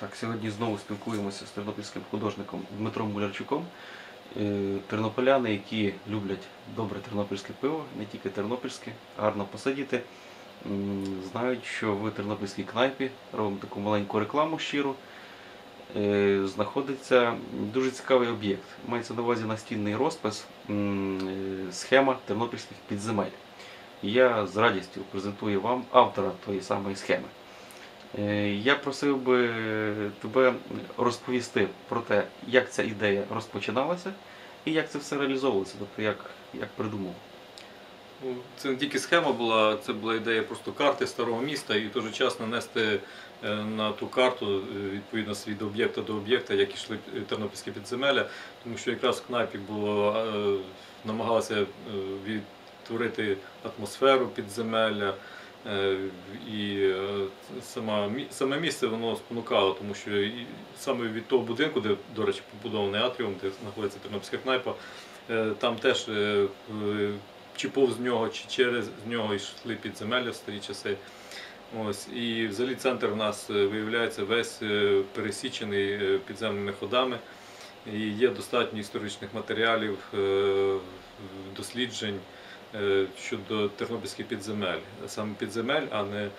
Так, сьогодні знову спілкуємося з тернопільським художником Дмитром Мулярчуком. Е, Тернополяни, які люблять добре тернопільське пиво, не тільки тернопільське, гарно посидіти, знають, що в тернопільській кнайпі робимо таку маленьку рекламу щиру. е, Знаходиться дуже цікавий об'єкт. Мається на увазі настінний розпис, е, схема тернопільських підземель. Я з радістю презентую вам автора тої самої схеми. Е, Я просив би тебе розповісти про те, як ця ідея розпочиналася і як це все реалізовувалося, тобто як, як придумав. Ну, Це не тільки схема була, це була ідея просто карти старого міста і в той же час нанести е, на ту карту е, відповідно від об'єкта до об'єкта, як йшли тернопільські підземелля, тому що якраз в кнайпі було намагалися відтворити атмосферу підземелля. Е, І е, сама, саме місце воно спонукало, тому що саме від того будинку, де, до речі, побудований атріум, де знаходиться тернопільська кнайпа, е, там теж чи повз нього, чи через нього йшли підземелля в старі часи. Ось, і взагалі центр у нас виявляється весь пересічений підземними ходами. І є достатньо історичних матеріалів, досліджень щодо тернопільських підземель. Саме підземель, а не е,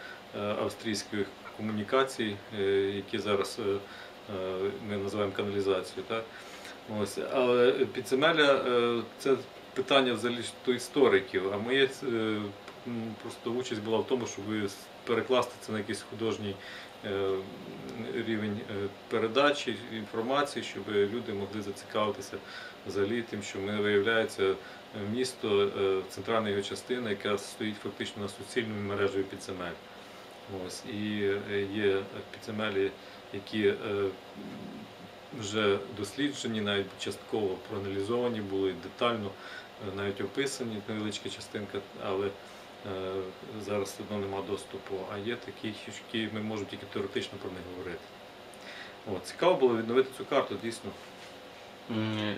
австрійських комунікацій, е, які зараз е, е, ми називаємо каналізацією. Так? Ось, але підземелля е, це питання взагалі до істориків, а моє е, просто участь була в тому, щоб перекласти це на якийсь художній е, рівень е, передачі інформації, щоб люди могли зацікавитися взагалі тим, що ми виявляється місто, е, центральна його частина, яка стоїть фактично на суцільною мережею підземель. Ось, і є підземелі, які вже досліджені, навіть частково проаналізовані були детально, навіть описані невеличка частинка, але зараз все одно немає доступу. А є такі, які ми можемо тільки теоретично про них говорити. От, цікаво було відновити цю карту, дійсно.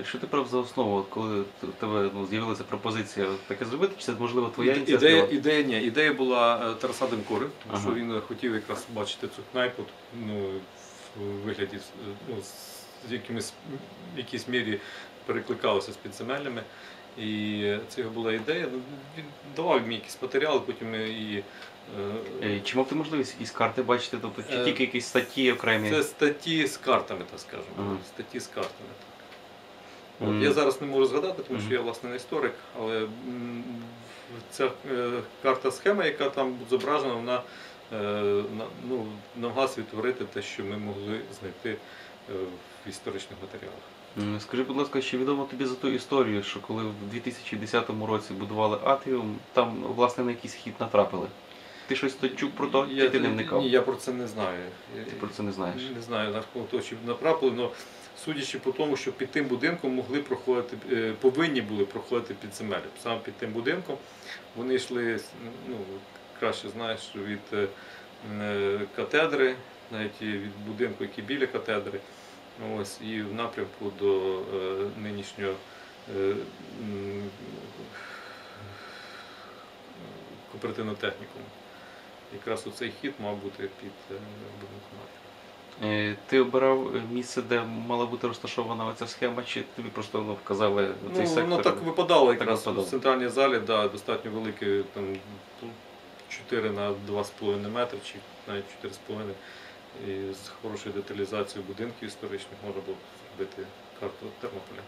Що ти брав за основу, коли в тебе ну, з'явилася пропозиція таке зробити, чи це можливо твоя Ідея, ініціатива? ідея, ні, ідея була е, Тараса Демкори, тому Ага. що він хотів якраз бачити цю кнайпу ну, в вигляді е, ну, якимось в якійсь мірі перекликалося з підземеллями. І це його була ідея. Ну, Він давав мені якісь матеріали, потім і. е, Е, Чи мав ти можливість із карти бачити, тобто чи Е, тільки якісь статті окремі? Це статті з картами, так скажемо. Ага. Статті з картами. Так. От, Я зараз не можу згадати, тому що я власне не історик, але ця карта схема, яка там зображена, вона на- ну, намагалася відтворити те, що ми могли знайти е, в історичних матеріалах. Скажи, будь ласка, чи відомо тобі за ту історію, що коли в 2010 році будували атріум, там власне на якийсь хід натрапили? Ти щось то чув про то, чи ти не вникав? Ні, я про це не знаю. Я- Ти про це не знаєш. Не знаю на рахунок того, чи натрапили, але судячи по тому, що під тим будинком могли проходити, е, повинні були проходити підземелля. Саме під тим будинком вони йшли, ну, краще знаєш, від е, е, катедри, навіть від будинку, який біля катедри, ось, і в напрямку до е, нинішнього е, кооперативного технікуму. Якраз оцей хід мав бути під е, будинком. Е, Ти обирав місце, де мала бути розташована ця схема, чи тобі просто ну, вказали цей Ну, сектор? воно так випадало Так якраз випадало. в центральній залі, да, достатньо великий, там 4 на 2,5 метри, чи навіть 4,5. І з хорошою деталізацією будинків історичних можна було зробити карту Тернополя.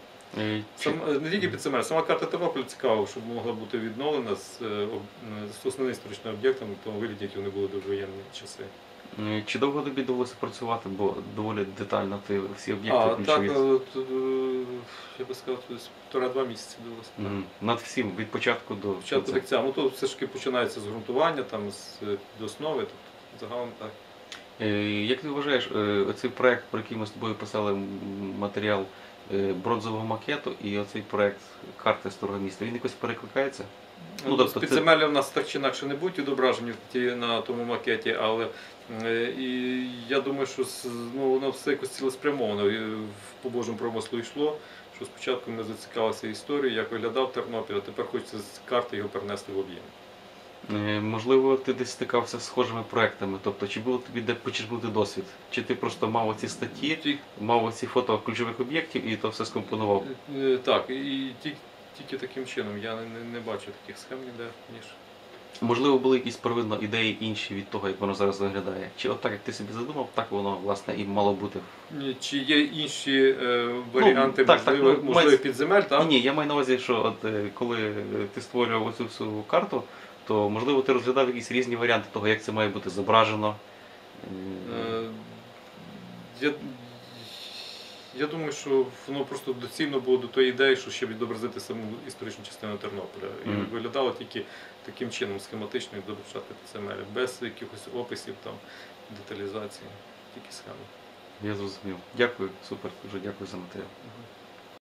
Сам, не тільки під Семер, сама карта Тернополя цікава, щоб могла бути відновлена з, е, з основними історичними об'єктами, в тому вигляді, які вони були до воєнні часи. Е, Чи довго тобі довелося працювати, бо доволі детально ти всі об'єкти А, так, е, от, е, я би сказав, півтора-два місяці довелося. Мгм. Над всім, від початку до Початку до кінця. Ну то все ж таки починається з ґрунтування, там з до основи, тобто загалом так. Е, Як ти вважаєш, е, оцей проект, про який ми з тобою писали матеріал е, бронзового макету, і оцей проект карти старого міста, він якось перекликається? Ну, Ну, тобто це- Підземелля в нас так чи інакше не будуть відображені на тому макеті, але і я думаю, що ну, воно все якось цілеспрямовано в по Божому промислу йшло. Що спочатку ми зацікавилися історією, як виглядав Тернопіль, а тепер хочеться з карти його перенести в об'єм. Е, Можливо, ти десь стикався з схожими проектами. Тобто, чи було тобі де почерпнути досвід? Чи ти просто мав оці статті, мав оці фото ключових об'єктів і то все скомпонував? Е, Так, і ті- тільки таким чином. Я не, не бачу таких схем ніде, ніж. Можливо, були якісь первинно ідеї інші від того, як воно зараз виглядає? Чи от так, як ти собі задумав, так воно власне і мало бути? Чи є інші е, варіанти Ну, так, так, ну, можливих має- підземель, так? Ні, я маю на увазі, що от е, коли е, ти створював оцю всю карту, то можливо ти розглядав якісь різні варіанти того, як це має бути зображено. Е, Я, я думаю, що воно просто доцільно було до тої ідеї, що ще відобразити саму історичну частину Тернополя. І Мгм. виглядало тільки таким чином, схематично відображати підземелля, без якихось описів, там, деталізації, тільки схеми. Я зрозумів. Дякую, супер, дуже дякую за матеріал.